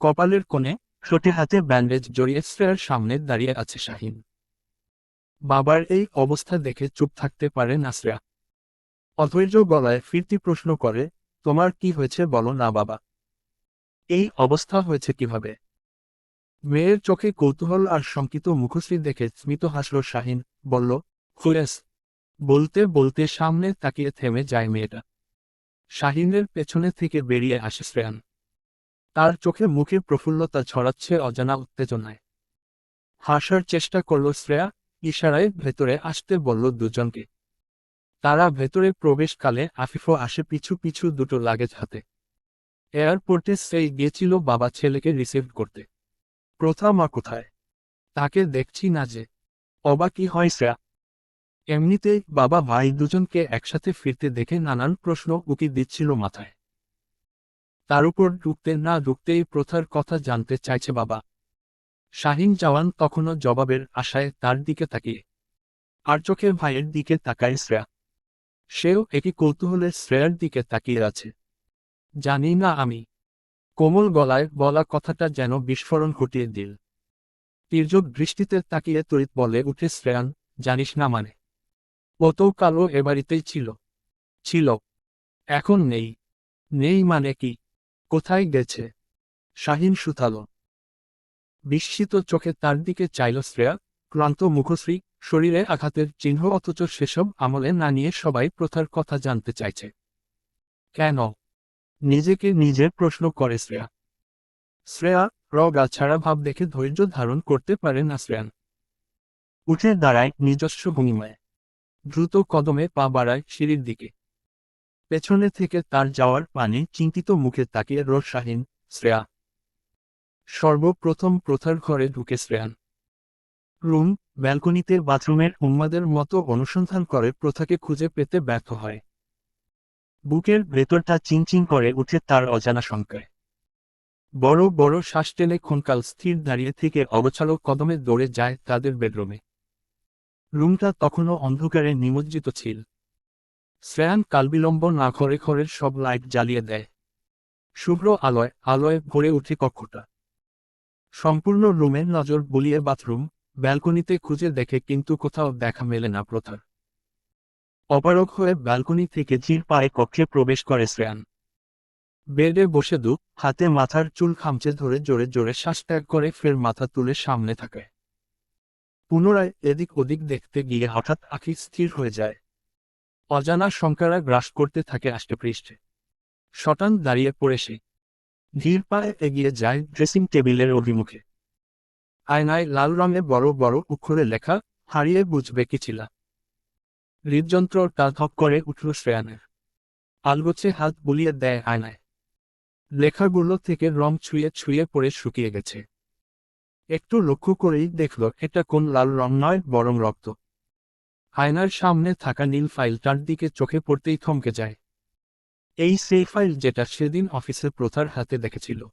কপালের কোণে ছোটে হাতে ব্যান্ডেজ জড়িয়ে শ্রেয়ার সামনে দাঁড়িয়ে আছে শাহিন। বাবার এই অবস্থা দেখে চুপ থাকতে পারে না শ্রেয়া অধৈর্য গলায় ফিরতি প্রশ্ন করে, তোমার কি হয়েছে বলো না বাবা। এই অবস্থা হয়েছে কীভাবে? মেয়ের চোখে কৌতূহল আর শঙ্কিত মুখশ্রী দেখে স্মিত হাসল শাহিন, বলল হুয়েস বলতে বলতে সামনে তাকিয়ে থেমে যায় মেয়েটা। শাহিনের পেছনে থেকে বেরিয়ে আসে শ্রেয়ান। তার চোখে মুখে প্রফুল্লতা ছড়াচ্ছে অজানা উত্তেজনায়। হাসার চেষ্টা করল শ্রেয়া, ইশারায় ভেতরে আসতে বলল দুজনকে। তারা ভেতরে প্রবেশকালে আফিফও আসে পিছু পিছু দুটো লাগেজ হাতে। এয়ারপোর্টে সেই গিয়েছিল বাবা ছেলেকে রিসিভ করতে। প্রথা মা কোথায়? তাকে দেখছি না যে। অবাকই হয় শ্রেয়া? এমনিতেই বাবা ভাই দুজনকে একসাথে ফিরতে দেখে নানান প্রশ্ন উকি দিচ্ছিল মাথায়। তার উপর ঢুকতে না ঢুকতেই প্রথার কথা জানতে চাইছে বাবা। শাহিন জওয়ান তখনও জবাবের আশায় তার দিকে তাকিয়ে। আর চোখে ভাইয়ের দিকে তাকায় শ্রেয়া। সেও একই কৌতূহলে শ্রেয়ার দিকে তাকিয়ে আছে। জানি না আমি। কোমল গলায় বলা কথাটা যেন বিস্ফোরণ ঘটিয়ে দিল। তীর্যক দৃষ্টিতে তাকিয়ে তড়িৎ বলে উঠে, শ্রেয়ান, জানিস না মানে? অত কালো এ বাড়িতেই ছিল। ছিল। এখন নেই। নেই মানে কি? কোথায় গেছে? শাহিন সুথালো বিস্মিত চোখে তার দিকে চাইল শ্রেয়া, ক্লান্ত মুখশ্রী, শরীরে আঘাতের চিহ্ন অথচ সেসব আমলে না নিয়ে সবাই প্রথার কথা জানতে চাইছে। কেন? নিজেকে নিজে প্রশ্ন করে শ্রেয়া। শ্রেয়া, রগা ছাড়া ভাব দেখে ধৈর্য ধারণ করতে পারে না শ্রেয়ান। উঠে দাঁড়ায় নিজস্ব ভঙ্গিমায়। দ্রুত কদমে পা বাড়ায় সিঁড়ির দিকে। পেছনে থেকে তার যাওয়ার পানে চিন্তিত মুখে তাকিয়ে রোজ শাহিন শ্রেয়া। সর্বপ্রথম প্রথার ঘরে ঢুকে শ্রেয়ান রুম, ব্যালকনিতে বাথরুমের উন্মাদের মতো অনুসন্ধান করে প্রথাকে খুঁজে পেতে ব্যর্থ হয়। বুকের ভেতরটা চিনচিন করে উঠে তার অজানা শঙ্কায়। বড় বড় শ্বাস টেনে ক্ষণকাল স্থির দাঁড়িয়ে থেকে অগোছালো কদমে দৌড়ে যায় তাদের বেডরুমে। রুমটা তখনও অন্ধকারে নিমজ্জিত ছিল। শ্রেয়ান কালবিলম্ব না ঘরে ঘরের সব লাইট জ্বালিয়ে দেয়। শুভ্র আলোয় আলোয় ভরে উঠে কক্ষটা। সম্পূর্ণ রুমের নজর বুলিয়ে বাথরুম, ব্যালকনিতে খুঁজে দেখে কিন্তু কোথাও দেখা মেলে না প্রথার অপারক হয়ে ব্যালকনি থেকে চির পায়ে কক্ষে প্রবেশ করে শ্রেয়ান বেডে বসে দু, হাতে মাথার চুল খামচে ধরে জোরে জোরে শ্বাস ত্যাগ করে ফের মাথা তুলে সামনে থাকে। পুনরায় এদিক ওদিক দেখতে গিয়ে হঠাৎ আখি স্থির হয়ে যায়। অজানা শঙ্কারা গ্রাস করতে থাকে আষ্টেপৃষ্ঠে। শটান দাঁড়িয়ে পড়ে সে। ধীর পায়ে এগিয়ে যায় ড্রেসিং টেবিলের অভিমুখে। আয়নায় লাল রঙে বড় বড় অক্ষরে লেখা, হারিয়ে বুঝবে কি ছিলা? হৃদযন্ত্রটা ধক করে উঠল শ্রেয়ানের। আলগোছে হাত বুলিয়ে দেয় আয়নায়। লেখাগুলো থেকে রং ছুঁয়ে ছুঁয়ে পড়ে শুকিয়ে গেছে। একটু লক্ষ্য করেই দেখল, এটা কোন লাল রং নয়, বরং রক্ত। আয়নার সামনে থাকা নীল ফাইলটার দিকে চোখে পড়তেই থমকে যায়। এই সেই ফাইল যেটা সেদিন অফিসে প্রথার হাতে দেখেছিল।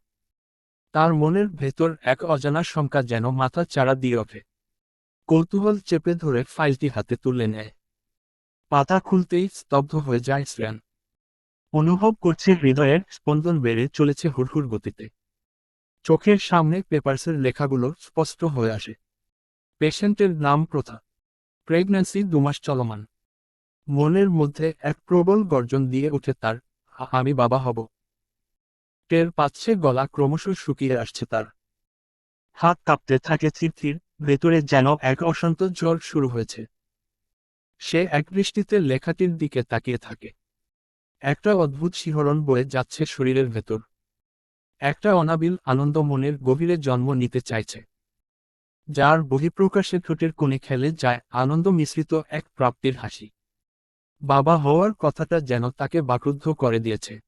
তার মনের ভেতর এক অজানা শঙ্কা যেন মাথা চাড়া দিয়ে ওঠে। কৌতূহল চেপে ধরে ফাইলটি হাতে তুলে নেয়। পাতা খুলতেই স্তব্ধ হয়ে যায় শ্রেয়ান। অনুভব করছে হৃদয়ের স্পন্দন বেড়ে চলেছে হুড়হুড় গতিতে। চোখের সামনে পেপারসের লেখাগুলো স্পষ্ট হয়ে আসে। পেশেন্টের নাম প্রথা। প্রেগন্যান্সি দুমাস চলমান। মনের মধ্যে এক প্রবল গর্জন দিয়ে উঠে তার আমি বাবা হব। টের পাচ্ছে গলা ক্রমশ শুকিয়ে আসছে তার। হাত কাঁপতে থাকে চিরচির ভেতরে যেন এক অশান্ত জ্বর শুরু হয়েছে। সে এক দৃষ্টিতে লেখাটির দিকে তাকিয়ে থাকে। একটা অদ্ভুত শিহরণ বয়ে যাচ্ছে শরীরের ভেতর। একটা অনাবিল আনন্দ মনের গভীরে জন্ম নিতে চাইছে। যার বহিঃপ্রকাশে ঠোঁটের কোণে খেলে যায় আনন্দ মিশ্রিত এক প্রাপ্তির হাসি। বাবা হওয়ার কথাটা যেন তাকে বাক্রুদ্ধ করে দিয়েছে।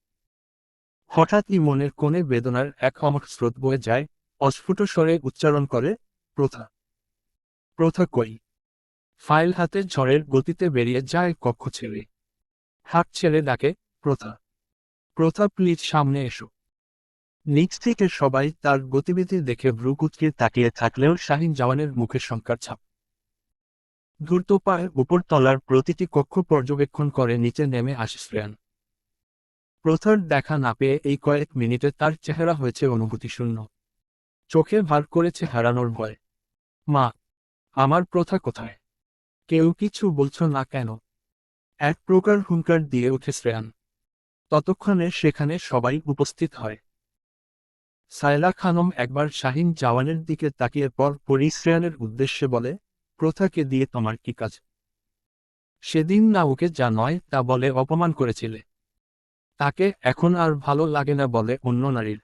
হঠাৎই মনের কোণে বেদনার এক অমর স্রোত বয়ে যায়, অস্ফুট স্বরে উচ্চারণ করে, প্রথা। প্রথা কই? ফাইল হাতে ঝড়ের গতিতে বেরিয়ে যায় কক্ষ ছেড়ে। হাত ছেড়ে ডাকে, প্রথা। প্রথা, প্লিজ সামনে এসো। নিচ থেকে সবাই তার গতিবিধি দেখে ভ্রু কুচকে তাকিয়ে থাকলেও শাহিন জওয়ানের মুখে শঙ্কার ছাপ। দ্রুত পায়ে উপর তলার প্রতিটি কক্ষ পর্যবেক্ষণ করে নিচে নেমে আসে শ্রেয়ান। প্রথার দেখা না পেয়ে এই কয়েক মিনিটে তার চেহারা হয়েছে অনুভূতিশূন্য। চোখে ভার করেছে হারানোর ভয়। মা, আমার প্রথা কোথায়? কেউ কিছু বলছো না কেন? এক প্রকার হুঙ্কার দিয়ে উঠে শ্রেয়ান। ততক্ষণে সেখানে সবাই উপস্থিত হয়। সায়লা খানম একবার শাহিন জওয়ানের দিকে তাকিয়ে পর পরিশ্রেয়ানের উদ্দেশ্যে বলে, প্রথাকে দিয়ে তোমার কি কাজ? সেদিন না ওকে যা নয় তা বলে অপমান করেছিলে। তাকে এখন আর ভালো লাগে না বলে অন্য নারীর।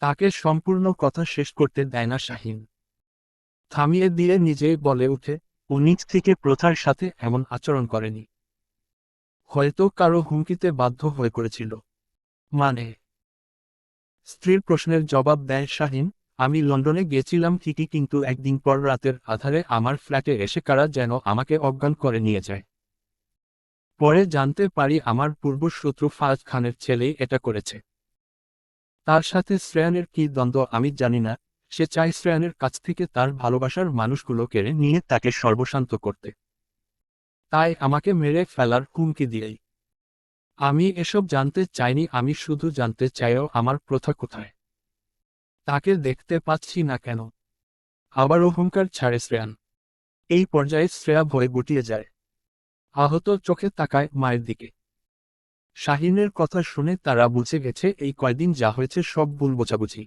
তাকে সম্পূর্ণ কথা শেষ করতে দেয় না শাহিন। থামিয়ে দিয়ে নিজেই বলে উঠে ও নিজ থেকে প্রথার সাথে এমন আচরণ করেনি। হয়তো কারও হুমকিতে বাধ্য হয়ে করেছিল। মানে স্ত্রীর প্রশ্নের জবাব দেয় শাহিন, আমি লন্ডনে গেছিলাম ঠিকই কিন্তু একদিন পর রাতের আধারে আমার ফ্ল্যাটে এসে কারা যেন আমাকে অজ্ঞান করে নিয়ে যায়। পরে জানতে পারি আমার পূর্বশত্রু ফাজ খানের ছেলেই এটা করেছে। তার সাথে শ্রেয়ানের কি দ্বন্দ্ব আমি জানি না, সে চায় শ্রেয়ানের কাছ থেকে তার ভালোবাসার মানুষগুলো কেড়ে নিয়ে তাকে সর্বশান্ত করতে। তাই আমাকে মেরে ফেলার হুমকি দিয়েই আমি এসব জানতে চাইনি, আমি শুধু জানতে চাইও আমার প্রথা কোথায়। তাকে দেখতে পাচ্ছি না কেন। আবার অহংকার ছাড়ে শ্রেয়ান। এই পর্যায়ে শ্রেয়া ভয়ে গুটিয়ে যায়। আহত চোখে তাকায় মায়ের দিকে। শাহিনের কথা শুনে তারা বুঝে গেছে, এই কয়দিন যা হয়েছে সব ভুল বোঝাবুঝি।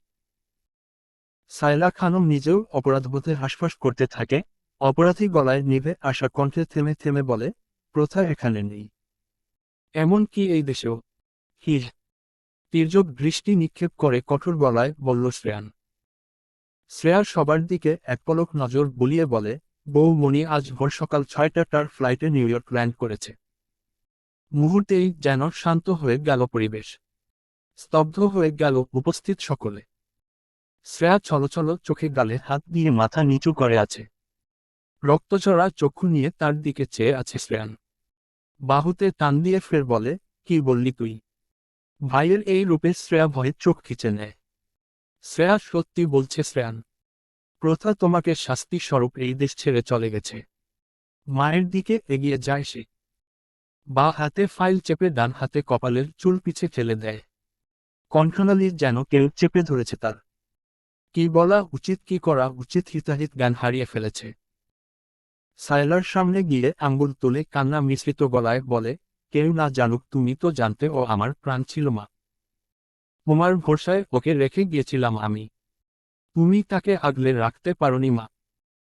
সাইলা খানম নিজেও অপরাধবোধে হাসফাস করতে থাকে, অপরাধী গলায় নিভে আসা কণ্ঠে থেমে থেমে বলে, প্রথা এখানে নেই। এমন কি এই দেশেও। হির তীর্যক দৃষ্টি নিক্ষেপ করে কঠোর গলায় বলল শ্রেয়ান। শ্রেয়া সবার দিকে এক পলক নজর বুলিয়ে বলে, বউ মণি আজ ভোর সকাল ছয়টা ছয়টাটার ফ্লাইটে নিউ ইয়র্ক ল্যান্ড করেছে। মুহূর্তেই যেন শান্ত হয়ে গেল পরিবেশ। স্তব্ধ হয়ে গেল উপস্থিত সকলে। শ্রেয়া ছলছল চোখে গালে হাত দিয়ে মাথা নিচু করে আছে। রক্তচড়া চক্ষু নিয়ে তার দিকে চেয়ে আছে শ্রেয়ান। বাহুতে টান দিয়ে ফের বলে, কি বললি তুই? ভাইয়ের এই রূপে শ্রেয়া ভয়ে চোখ খিচে নেয়। শ্রেয়া, সত্যি বলছে শ্রেয়ান প্রথা তোমাকে শাস্তি স্বরূপ এই দেশ ছেড়ে চলে গেছে। মায়ের দিকে এগিয়ে যায় সে। বা হাতে ফাইল চেপে ডান হাতে কপালের চুল পিছে ফেলে দেয়। কণ্ঠনালী যেন কেউ চেপে ধরেছে তার। কি বলা উচিত, কি করা উচিত, হিতাহিত জ্ঞান হারিয়ে ফেলেছে। সাইলার সামনে গিয়ে আঙ্গুল তুলে কান্না মিশ্রিত গলায় বলে, কেউ না জানুক, তুমি তো জানতে ও আমার প্রাণ ছিল মা। তোমার ভরসায় ওকে রেখে গিয়েছিলাম আমি। তুমি তাকে আগলে রাখতে পারোনি মা।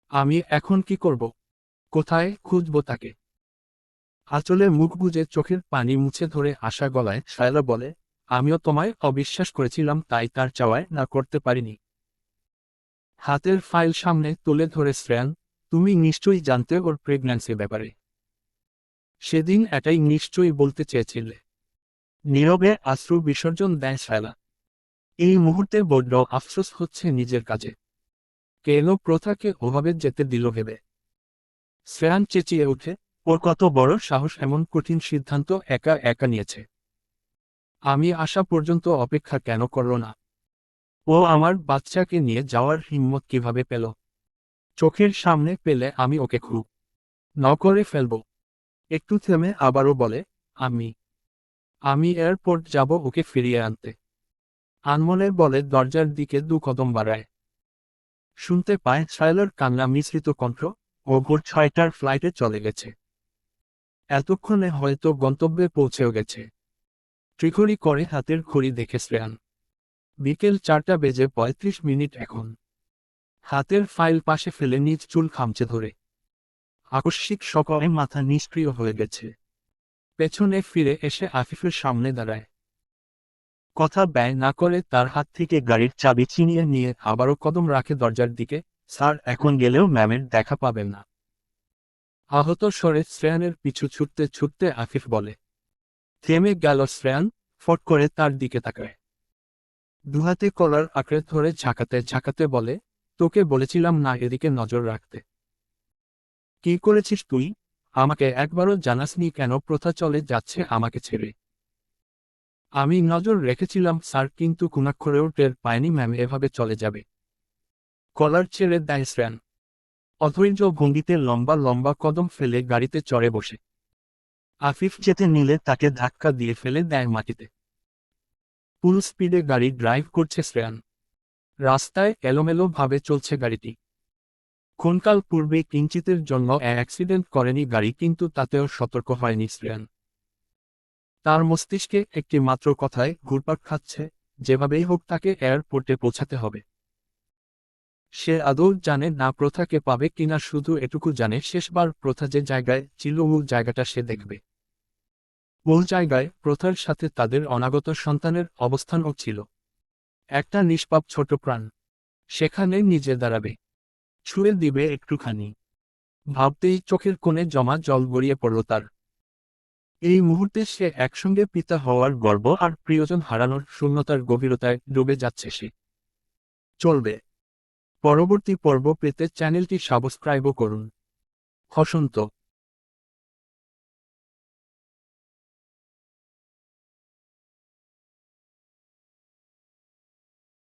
আমি এখন কি করব? কোথায় খুঁজব তাকে? আচলে মুখ বুজে চোখের পানি মুছে ধরে আসা গলায় সায়লা বলে, আমিও তোমায় অবিশ্বাস করেছিলাম, তাই তার চাওয়ায় না করতে পারিনি। হাতের ফাইল সামনে তুলে ধরে শ্রেয়ান তুমি নিশ্চয়ই জানতে ওর প্রেগন্যান্সি ব্যাপারে। সেদিন এটাই নিশ্চয়ই বলতে চেয়েছিলে। নীরবে আশ্রু বিসর্জন দেয় শায়লা এই মুহূর্তে বড্ড আফসোস হচ্ছে নিজের কাজে। কেন প্রথাকে ওভাবে যেতে দিল ভেবে? শ্রেয়ান চেঁচিয়ে উঠে ওর কত বড় সাহস এমন কঠিন সিদ্ধান্ত একা একা নিয়েছে। আমি আসা পর্যন্ত অপেক্ষা কেন করল না? ও আমার বাচ্চাকে নিয়ে যাওয়ার হিম্মত কীভাবে পেল? চোখের সামনে পেলে আমি ওকে খুব ন করে ফেলব। একটু থেমে আবারও বলে, আমি আমি এয়ারপোর্ট যাব ওকে ফিরিয়ে আনতে। আনমনে বলে দরজার দিকে দু কদম বাড়ায়। শুনতে পায় শায়লার কান্না মিশ্রিত কণ্ঠ ও ভোর ছয়টার ফ্লাইটে চলে গেছে। এতক্ষণে হয়তো গন্তব্যে পৌঁছেও গেছে। ত্রিখড়ি করে হাতের ঘড়ি দেখে শ্রেয়ান। বিকেল চারটা বেজে পঁয়ত্রিশ মিনিট এখন। হাতের ফাইল পাশে ফেলে নিজ চুল খামচে ধরে। আকস্মিক সকলে মাথা নিষ্ক্রিয় হয়ে গেছে। পেছনে ফিরে এসে আফিফের সামনে দাঁড়ায়। কথা ব্যয় না করে তার হাত থেকে গাড়ির চাবি চিনিয়ে নিয়ে আবারও কদম রাখে দরজার দিকে, স্যার, এখন গেলেও ম্যামের দেখা পাবেন না। আহত স্বরে শ্রেয়ানের পিছু ছুটতে ছুটতে আফিফ বলে, থেমে গেল শ্রেয়ান, ফট করে তার দিকে তাকায়। দুহাতে কলার আঁকড়ে ধরে ঝাঁকাতে ঝাঁকাতে বলে তোকে বলেছিলাম না এদিকে নজর রাখতে। কি করেছিস তুই? আমাকে একবারও জানাসনি কেন প্রথা চলে যাচ্ছে আমাকে ছেড়ে। আমি নজর রেখেছিলাম, স্যার, কিন্তু কুনাক্ষরেও টের পায়নি ম্যাম, এভাবে চলে যাবে। কলার ছেড়ে দেয় শ্রেয়ান অধৈর্য ভঙ্গিতে লম্বা লম্বা কদম ফেলে গাড়িতে চড়ে বসে। আফিফ যেতে নিলে তাকে ধাক্কা দিয়ে ফেলে দেয় মাটিতে। ফুল স্পিডে গাড়ি ড্রাইভ করছে শ্রেয়ান রাস্তায় এলোমেলো ভাবে চলছে গাড়িটি। ক্ষণকাল পূর্বে কিঞ্চিতের জন্য অ্যাক্সিডেন্ট করেনি গাড়ি, কিন্তু তাতেও সতর্ক হয়নি শ্রেয়ান। তার মস্তিষ্কে একটি মাত্র কথায় ঘুরপাক খাচ্ছে, যেভাবেই হোক তাকে এয়ারপোর্টে পৌঁছাতে হবে। সে আদৌ জানে না প্রথাকে পাবে কিনা, শুধু এটুকু জানে শেষবার প্রথা যে জায়গায় ছিল ও জায়গাটা সে দেখবে। ওই জায়গায় প্রথার সাথে তাদের অনাগত সন্তানের অবস্থানও ছিল। একটা নিষ্পাপ ছোট প্রাণ। সেখানে নিজে দাঁড়াবে। ছুঁয়ে দিবে একটুখানি। ভাবতেই চোখের কোণে জমা জল গড়িয়ে পড়ল তার। এই মুহূর্তে সে একসঙ্গে পিতা হওয়ার গর্ব আর প্রিয়জন হারানোর শূন্যতার গভীরতায় ডুবে যাচ্ছে সে। চলবে। পরবর্তী পর্ব পেতে চ্যানেলটি সাবস্ক্রাইবও করুন। হসন্ত